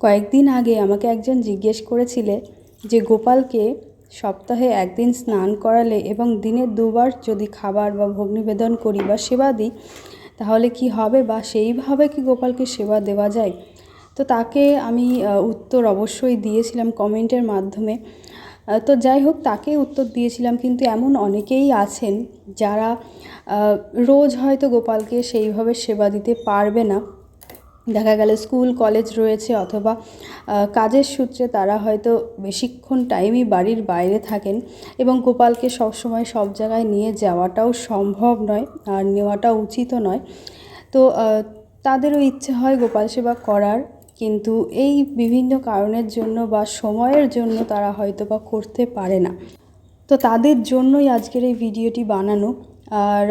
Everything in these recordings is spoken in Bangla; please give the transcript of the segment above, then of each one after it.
কয়েকদিন আগে আমাকে একজন জিজ্ঞেস করেছিলে যে গোপালকে সপ্তাহে একদিন স্নান করালে এবং দিনে দুবার যদি খাবার বা ভোগ নিবেদন করি বা সেবা দিই, তাহলে কি হবে বা সেইভাবে কি গোপালকে সেবা দেওয়া যায়? তো তাকে আমি উত্তর অবশ্যই দিয়েছিলাম কমেন্টের মাধ্যমে। তো যাই হোক, তাকে উত্তর দিয়েছিলাম, কিন্তু এমন অনেকেই আছেন যারা রোজ হয়তো গোপালকে সেইভাবে সেবা দিতে পারবে না। দেখা গেল স্কুল, কলেজ রয়েছে অথবা কাজের সূত্রে তারা হয়তো বেশিক্ষণ টাইমই বাড়ির বাইরে থাকেন এবং গোপালকে সবসময় সব জায়গায় নিয়ে যাওয়াটাও সম্ভব নয় আর নেওয়াটা উচিতও নয়। তো তাদেরও ইচ্ছে হয় গোপাল সেবা করার, কিন্তু এই বিভিন্ন কারণের জন্য বা সময়ের জন্য তারা হয়তো বা করতে পারে না। তো তাদের জন্যই আজকের এই ভিডিওটি বানানো। আর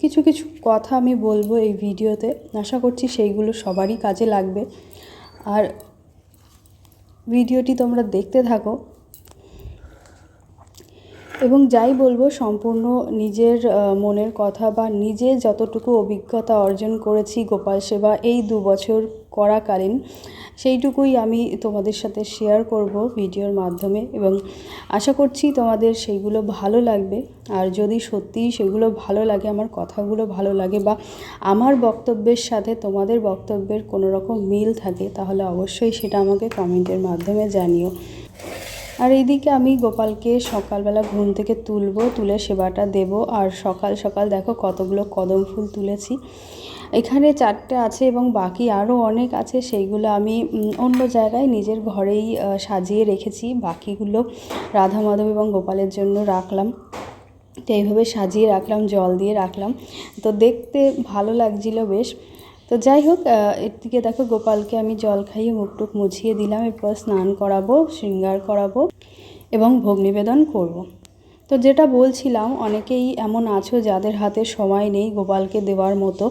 কিছু কিছু কথা আমি বলব এই ভিডিওতে। আশা করছি সেইগুলো সবারই কাজে লাগবে। আর ভিডিওটি তোমরা দেখতে থাকো। এবং যাই বলব, সম্পূর্ণ নিজের মনের কথা বা নিজে যতটুকু অভিজ্ঞতা অর্জন করেছি গোপাল সেবা এই দু বছর করাকালীন, সেইটুকুই আমি তোমাদের সাথে শেয়ার করব ভিডিওর মাধ্যমে। এবং আশা করছি তোমাদের সেইগুলো ভালো লাগবে। আর যদি সত্যিই সেগুলো ভালো লাগে, আমার কথাগুলো ভালো লাগে বা আমার বক্তব্যের সাথে তোমাদের বক্তব্যের কোনো রকম মিল থাকে, তাহলে অবশ্যই সেটা আমাকে কমেন্টের মাধ্যমে জানিও। আর এইদিকে আমি গোপালকে সকালবেলা ঘুম থেকে তুলবো, তুলে সেবাটা দেব। আর সকাল সকাল দেখো কতগুলো কদম ফুল তুলেছি। এখানে চারটে আছে এবং বাকি আরও অনেক আছে সেইগুলো আমি অন্য জায়গায় নিজের ঘরেই সাজিয়ে রেখেছি। বাকিগুলো রাধা মাধব এবং গোপালের জন্য রাখলাম। তো এইভাবে সাজিয়ে রাখলাম জল দিয়ে রাখলাম। তো দেখতে ভালো লাগছিল বেশ। তো যাই হোক আহ, এর দিকে দেখো গোপালকে আমি জল খাইয়ে মুখটুক মুছিয়ে দিলাম। এরপর স্নান করাবো শৃঙ্গার করাবো এবং ভোগ নিবেদন করব। তো যেটা বলছিলাম, অনেকেই এমন আছো যাদের হাতে সময় নেই গোপালকে দেওয়ার মতো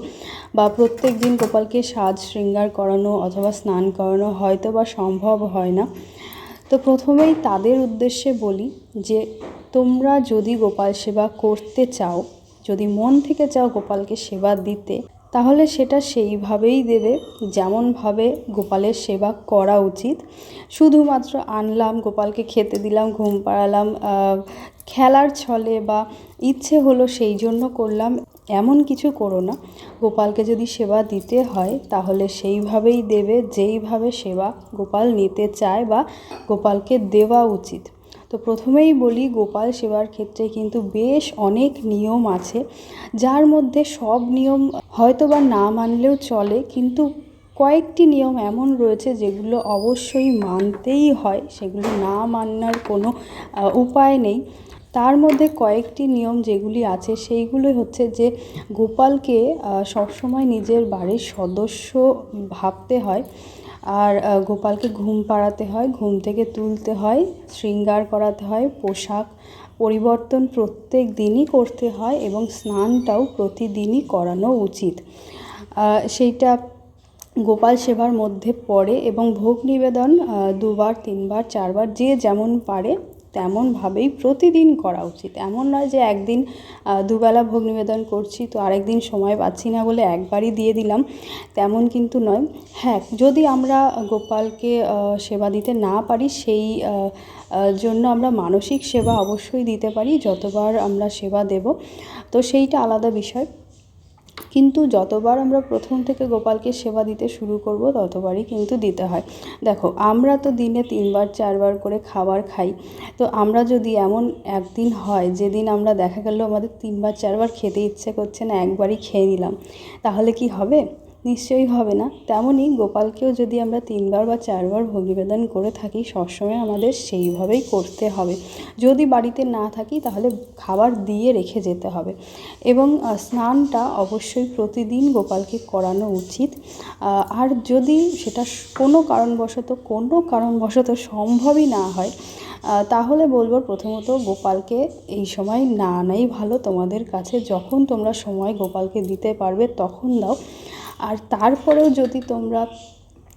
বা প্রত্যেক দিন গোপালকে সাজ শৃঙ্গার করানো অথবা স্নান করানো হয়তো বা সম্ভব হয় না। তো প্রথমেই তাদের উদ্দেশ্যে বলি যে, তোমরা যদি গোপাল সেবা করতে চাও, যদি মন থেকে চাও গোপালকে সেবা দিতে, তাহলে সেটা সেইভাবেই দেবে যেমনভাবে গোপালের সেবা করা উচিত। শুধুমাত্র আনলাম, গোপালকে খেতে দিলাম, ঘুম পাড়ালাম খেলার ছলে বা ইচ্ছে হলো সেই জন্য করলাম, এমন কিছু করো না। গোপালকে যদি সেবা দিতে হয়, তাহলে সেইভাবেই দেবে, যেইভাবে সেবা গোপাল নিতে চায় বা গোপালকে দেওয়া উচিত। তো প্রথমেই বলি, গোপাল সেবার ক্ষেত্রে কিন্তু বেশ অনেক নিয়ম আছে, যার মধ্যে সব নিয়ম হয়তো বা না মানলেও চলে, কিন্তু কয়েকটি নিয়ম এমন রয়েছে যেগুলো অবশ্যই মানতেই হয়, সেগুলো না মানার কোনো উপায় নেই। তার মধ্যে কয়েকটি নিয়ম যেগুলি আছে সেইগুলো হচ্ছে যে গোপালকে সবসময় নিজের বাড়ির সদস্য ভাবতে হয়। আর গোপালকে ঘুম পাড়াতে হয়, ঘুম থেকে তুলতে হয়, শৃঙ্গার করাতে হয়, পোশাক পরিবর্তন প্রত্যেক দিনই করতে হয় এবং স্নানটাও প্রতিদিনই করানো উচিত। সেইটা গোপাল সেবার মধ্যে পড়ে এবং ভোগ নিবেদন দুবার, তিনবার, চারবার, যে যেমন পারে তেমনভাবেই প্রতিদিন করা উচিত। এমন নয় যে একদিন দুবেলা ভোগ নিবেদন করছি তো আরেকদিন সময় পাচ্ছি না বলে একবারই দিয়ে দিলাম, তেমন কিন্তু নয়। হ্যাঁ যদি আমরা গোপালকে সেবা দিতে না পারি, সেই জন্য আমরা মানসিক সেবা অবশ্যই দিতে পারি, যতবার আমরা সেবা দেব। তো সেইটা আলাদা বিষয়। কিন্তু যতবার আমরা প্রথম থেকে গোপালকে সেবা দিতে শুরু করব, ততবারই কিন্তু দিতে হয়। দেখো, আমরা তো দিনে তিনবার, চারবার করে খাবার খাই। তো আমরা যদি এমন একদিন হয়, যেদিন আমরা দেখা গেল আমাদের তিনবার, চারবার খেতে ইচ্ছে করছে না, একবারই খেয়ে নিলাম, তাহলে কি হবে? নিশ্চয়ই হবে না। তেমনই গোপালকেও যদি আমরা তিনবার বা চারবার ভোগ নিবেদন করে থাকি, সবসময় আমাদের সেইভাবেই করতে হবে। যদি বাড়িতে না থাকি, তাহলে খাবার দিয়ে রেখে যেতে হবে। এবং স্নানটা অবশ্যই প্রতিদিন গোপালকে করানো উচিত। আর যদি সেটা কোনো কারণবশত কোনো কারণবশত সম্ভবই না হয় তাহলে বলব প্রথমত গোপালকে এই সময় না আনাই ভালো। তোমাদের কাছে যখন তোমরা সময় গোপালকে দিতে পারবে, তখন দাও। আর তারপরেও যদি তোমরা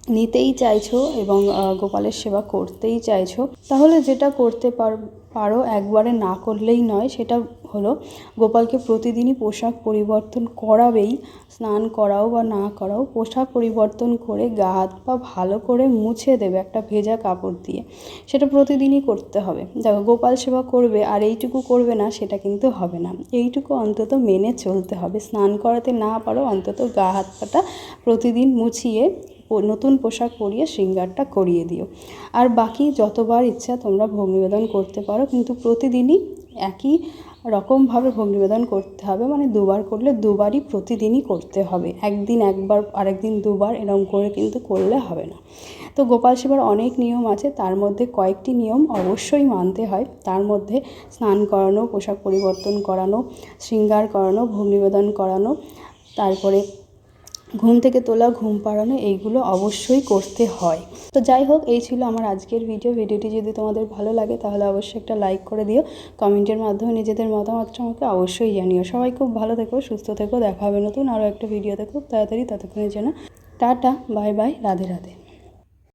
নিতেই চাইছো এবং গোপালের সেবা করতেই চাইছো, তাহলে যেটা করতে পার পারো, একবারে না করলেই নয়। সেটা হলো, গোপালকে প্রতিদিনই পোশাক পরিবর্তন করাবেই, স্নান করাও বা না করাও, পোশাক পরিবর্তন করে গা হাত পা ভালো করে মুছে দেবে একটা ভেজা কাপড় দিয়ে। সেটা প্রতিদিনই করতে হবে। দেখো, গোপাল সেবা করবে আর এইটুকু করবে না, সেটা কিন্তু হবে না। এইটুকু অন্তত মেনে চলতে হবে। স্নান করাতে না পারো, অন্তত গা হাত পাটা প্রতিদিন মুছিয়ে নতুন পোশাক পরিয়ে শৃঙ্গারটা করিয়ে দিও। আর বাকি যতবার ইচ্ছা তোমরা ভোগ নিবেদন করতে পারো, কিন্তু প্রতিদিনই একই রকমভাবে ভোগ নিবেদন করতে হবে। মানে দুবার করলে দুবারই প্রতিদিনই করতে হবে। একদিন একবার, আরেকদিন দুবার এরকম করে কিন্তু করলে হবে না। তো গোপাল সেবার অনেক নিয়ম আছে, তার মধ্যে কয়েকটি নিয়ম অবশ্যই মানতে হয়। তার মধ্যে স্নান করানো, পোশাক পরিবর্তন করানো, শৃঙ্গার করানো, ভোগ নিবেদন করানো, তারপরে ঘুম থেকে তোলা, ঘুম পাড়ানো এইগুলো অবশ্যই করতে হয়। তো যাই হোক, এই ছিল আমার আজকের ভিডিও ভিডিওটি যদি তোমাদের ভালো লাগে, তাহলে অবশ্যই একটা লাইক করে দিও। কমেন্টের মাধ্যমে নিজেদের মতামতটা আমাকে অবশ্যই জানিও। সবাই খুব ভালো থেকো, সুস্থ থেকো। দেখা হবে নতুন আরও একটা ভিডিওতে খুব তাড়াতাড়ি। ততক্ষণের জন্য tata bye bye Radhe Radhe.